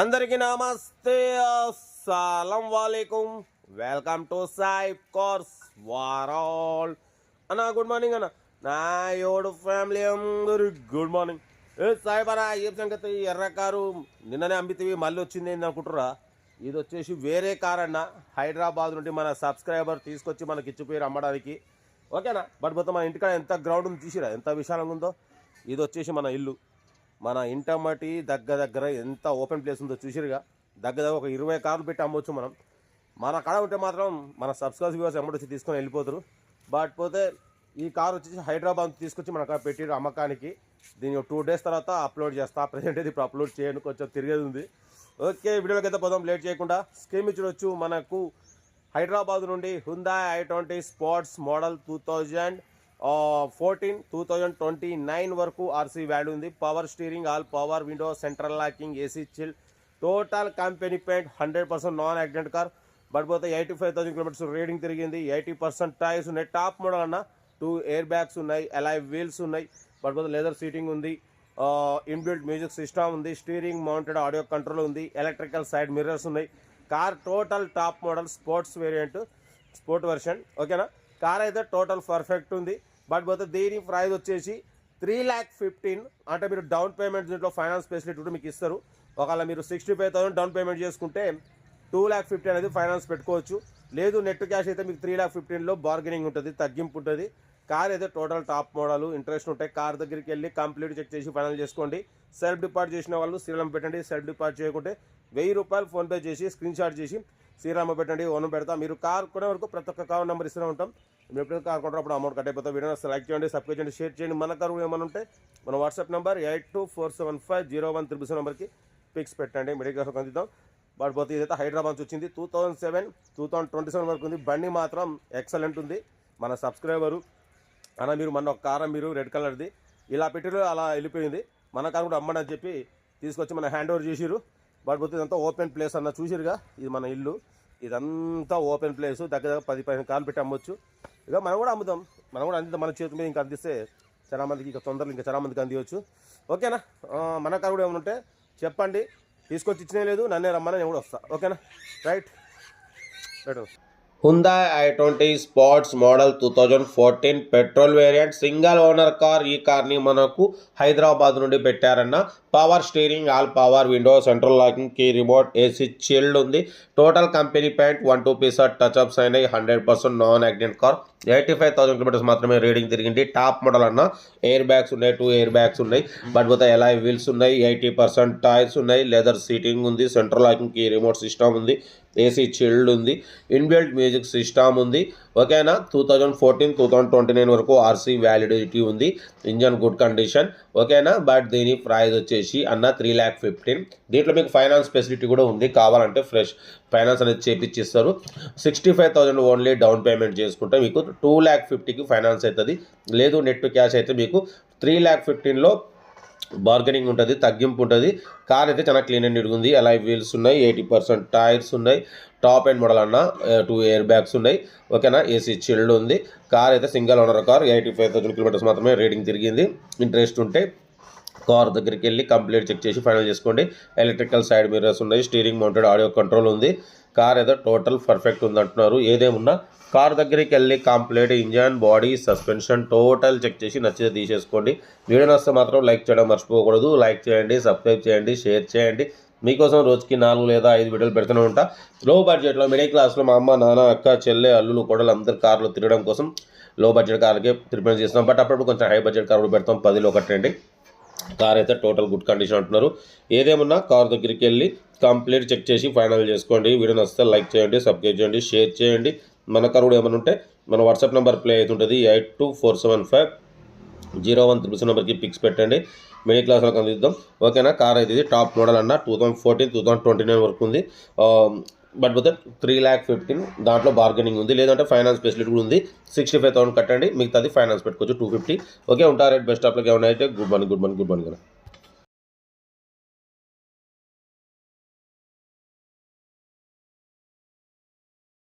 అందరికీ నమస్తే. అస్సలం వాలేకుం. వెల్కమ్ టు సాయి కోర్స్ వారాల్. అన్న గుడ్ మార్నింగ్ అన్న. నా యోడు ఫ్యామిలీ అందరు గుడ్ మార్నింగ్. ఏ సాయి బరా ఏం సంగతి? ఎర్ర కారు నిన్ననే అమ్మితివి మళ్ళీ వచ్చింది ఏంది అనుకుంటురా ఇది వచ్చేసి వేరే కార్ అన్న. హైదరాబాద్ నుండి మన సబ్స్క్రైబర్ తీసుకొచ్చి మనకి ఇచ్చిపోయారు అమ్మడానికి. ఓకేనా? బట్ మొత్తం మన ఇంటికాడ ఎంత గ్రౌండ్ ఉంది తీసిరా ఎంత విశాలంగా ఉందో? ఇది వచ్చేసి మన ఇల్లు. మన ఇంటమటి దగ్గర దగ్గర ఎంత ఓపెన్ ప్లేస్ ఉందో చూసిరుగా. దగ్గర దగ్గర ఒక ఇరవై కార్లు పెట్టి అమ్మవచ్చు మనం. మన కాడ ఉంటే మాత్రం మన సబ్స్క్రైబ్ వ్యూవర్స్ ఎమ్మడి వచ్చి తీసుకొని వెళ్ళిపోతారు. బట్ పోతే ఈ కార్ వచ్చేసి హైదరాబాద్ తీసుకొచ్చి మన కాడ పెట్టిరు అమ్మకానికి. దీని టూ డేస్ తర్వాత అప్లోడ్ చేస్తా. ప్రజెంట్ అయితే ఇప్పుడు అప్లోడ్ చేయను కొంచెం తిరిగేది ఉంది. ఓకే వీడియోలోకి అయితే పోదాం లేట్ చేయకుండా. స్కీమ్ ఇచ్చుడొచ్చు మనకు హైదరాబాద్ నుండి Hyundai I twenty sports model two thousand fourteen two thousand twenty nine వరకు ఆర్సీ వాల్యూ ఉంది. Power steering all power window central locking AC chill total company paint hundred percent non accident car but పోతే eighty five thousand kilometres reading తిరిగింది. Eighty percent tyres ఉన్నాయి. Top model అన్న two air bags ఉన్నాయి. Alloy wheels ఉన్నాయి. But పోతే leather seating ఉంది. Inbuilt music system ఉంది. Steering mounted audio control ఉంది. ఎలక్ట్రికల్ సైడ్ మిర్రర్స్ ఉన్నాయి. Car total top model sports variant sport version ఓకేనా కార్ అయితే టోటల్ పర్ఫెక్ట్ ఉంది. బట్ పోతే దీని ప్రైజ్ వచ్చేసి త్రీ ల్యాక్ ఫిఫ్టీన్. అంటే మీరు డౌన్ పేమెంట్ దీంట్లో ఫైనాన్స్ ఫెసిలిటీ కూడా మీకు ఇస్తారు. ఒకవేళ మీరు sixty five thousand down payment చేసుకుంటే టూ ల్యాక్ ఫిఫ్టీ అనేది ఫైనాన్స్ పెట్టుకోవచ్చు. లేదు నెట్ క్యాష్ అయితే మీకు త్రీ ల్యాక్ ఫిఫ్టీన్లో బార్గెనింగ్ ఉంటుంది తగ్గింపు ఉంటుంది. కార్ అయితే టోటల్ టాప్ మోడల్ ఇంట్రెస్ట్ ఉంటాయి. కార్ దగ్గరికి వెళ్ళి కంప్లీట్ చెక్ చేసి ఫైనల్ చేసుకోండి. సెల్ఫ్ డిపార్ట్ చేసిన వాళ్ళు శ్రీరామ పెట్టండి. సెల్ఫ్ డిపార్ట్ చేయకుంటే వెయ్యి రూపాయలు ఫోన్పే చేసి స్క్రీన్ షాట్ చేసి శ్రీరామ పెట్టండి ఓనం పెడతా. మీరు కార్ కొనే వరకు ప్రతి ఒక్క కార్ నెంబర్ ఇస్తూనే ఉంటాం. మీరు ఎప్పుడైతే కార్ కొంటారో అప్పుడు అమౌంట్ కట్ అయిపోతుంది వీడియో లైక్ చేయండి సబ్స్క్రైబ్ చేయండి షేర్ చేయండి. మన కారు ఏమైనా ఉంటే మన WhatsApp number eight two four seven five zero one triple seven నెంబర్కి పిక్స్ పెట్టండి. మెడికల్ అందిద్దాం. బట్ పోతే ఇదైతే హైదరాబాద్ నుంచి వచ్చింది. Two thousand seven two thousand twenty seven వరకు ఉంది. బండి మాత్రం ఎక్సలెంట్ ఉంది. మన సబ్స్క్రైబరు అన్న మీరు మన ఒక కారం మీరు రెడ్ కలర్ది ఇలా పెట్టిరు అలా వెళ్ళిపోయింది. మన కారు కూడా అమ్మని అని చెప్పి తీసుకొచ్చి మన హ్యాండ్ ఓవర్ చేసిరు బట్ పోతే ఇదంతా ఓపెన్ ప్లేస్ అన్న చూసిరుగా ఇది మన ఇల్లు. ఇదంతా ఓపెన్ ప్లేస్ దగ్గర దగ్గర పది పదిహేను కార్లు పెట్టి అమ్మొచ్చు. ఇక మనం కూడా అమ్ముదాం. మనం కూడా అందిద్దాం. మన చేతి మీద ఇంకా అందిస్తే చాలా మందికి ఇంకా తొందరలు ఇంకా చాలా మందికి అందివచ్చు ఓకేనా? మన కారు కూడా ఏమైనా ఉంటే చెప్పండి. తీసుకొచ్చి ఇచ్చినే లేదు. నన్నే రమ్మని నేను కూడా వస్తా. ఓకేనా? Right. Right. Hyundai I twenty sports model two thousand fourteen petrol variant single owner car ఈ కార్ని మనకు హైదరాబాద్ నుండి పెట్టారన్న. Power steering all power window central locking key remote AC chilled ఉంది. Total company paint one two piece touch ups అయినాయి. Hundred percent non accident car eighty five thousand kilometres మాత్రమే reading తిరిగింది. Top model అన్న air bags ఉన్నాయి two air bags ఉన్నాయి. But పోతే ఎలా wheels ఉన్నాయి ఎయిటీ పర్సెంట్ టైర్స్ ఉన్నాయి లెదర్ సీటింగ్ ఉంది సెంట్రల్ లాకింగ్కి రిమోట్ సిస్టమ్ ఉంది ఏసీ చిల్డ్ ఉంది ఇన్బిల్ట్ మ్యూజిక్ సిస్టమ్ ఉంది. ఓకేనా? Two thousand fourteen two thousand twenty nine వరకు ఆర్సీ వ్యాలిడిటీ ఉంది ఇంజన్ గుడ్ కండిషన్. ఓకేనా? బట్ దీని ప్రైస్ వచ్చేసి అన్న త్రీ ల్యాక్ ఫిఫ్టీన్. దీంట్లో మీకు ఫైనాన్స్ ఫెసిలిటీ కూడా ఉంది కావాలంటే ఫ్రెష్ ఫైనాన్స్ అనేది చేపించిస్తారు sixty five thousand only down payment చేసుకుంటే మీకు టూ ల్యాక్ ఫిఫ్టీకి ఫైనాన్స్ అవుతుంది లేదు నెట్ క్యాష్ అయితే మీకు త్రీ ల్యాక్ ఫిఫ్టీన్లో బార్గెనింగ్ ఉంటుంది తగ్గింపు ఉంటుంది. కార్ అయితే చాలా క్లీన్ అండ్ నీట్గా ఉంది. అలా వీల్స్ ఉన్నాయి ఎయిటీ పర్సెంట్ టైర్స్ ఉన్నాయి. టాప్ అండ్ మోడల్ అన్న టూ ఎయిర్ బ్యాగ్స్ ఉన్నాయి. ఓకేనా ఏసీ చిల్డ్ ఉంది. కార్ అయితే single owner car eighty five thousand kilometres మాత్రమే రేటింగ్ తిరిగింది. ఇంట్రెస్ట్ ఉంటే కార్ దగ్గరికి వెళ్ళి కంప్లీట్ చెక్ చేసి ఫైనల్ చేసుకోండి. ఎలక్ట్రికల్ సైడ్ మిర్రర్స్ ఉన్నాయి స్టీరింగ్ మౌంటెడ్ ఆడియో కంట్రోల్ ఉంది. కార్ ఏదో టోటల్ పర్ఫెక్ట్ ఉంది అంటున్నారు ఏదేమున్నా కార్ దగ్గరికి వెళ్ళి complete engine body suspension total check చేసి నచ్చితే తీసేసుకోండి. వీడియో నచ్చితే మాత్రం లైక్ చేయడం మర్చిపోకూడదు. లైక్ చేయండి సబ్స్క్రైబ్ చేయండి షేర్ చేయండి. మీకోసం రోజుకి నాలుగు లేదా ఐదు వీడియోలు పెడుతూనే ఉంటా. లో బడ్జెట్లో మిడిల్ క్లాస్లో మా అమ్మ నాన్న అక్క చెల్లె అల్లులు కొడలు అందరు కార్లు తిరగడం కోసం లో బడ్జెట్ కార్లకే ప్రిపేర్ చేస్తున్నాం. బట్ అప్పుడప్పుడు కొంచెం హై బడ్జెట్ కార్ కూడా పెడతాం. పదిలో ఒకటండి కార్ అయితే టోటల్ గుడ్ కండిషన్ అంటున్నారు. ఏదేమన్నా కార్ దగ్గరికి వెళ్ళి కంప్లీట్ చెక్ చేసి ఫైనల్ చేసుకోండి. వీడియో నచ్చితే లైక్ చేయండి సబ్స్క్రైబ్ చేయండి షేర్ చేయండి. మన కార్ కూడా ఏమైనా ఉంటే మన వాట్సాప్ నెంబర్ ప్లే అవుతుంటుంది. Eight two four seven five zero one triple నెంబర్కి పిక్స్ పెట్టండి. మిడిల్ క్లాస్లో అందిద్దాం. ఓకేనా? కార్ అయితే ఇది టాప్ మోడల్ అన్న two thousand fourteen two thousand twenty nine వరకు ఉంది. బట్ పోతే త్రీ ల్యాక్ ఫిఫ్టీన్ దాంట్లో బార్గెనింగ్ ఉంది. లేదంటే ఫైనాన్స్ ఫెసిలిటీ కూడా ఉంది. సిక్స్టీ ఫైవ్ థౌసండ్ కట్టండి. మిగతాది ఫైనాన్స్ పెట్టుకోవచ్చు. టూ ఫిఫ్టీ ఓకే ఉంటారు బెస్ట్ ఆఫ్లోకి ఏమైనా అయితే good morning good morning good morning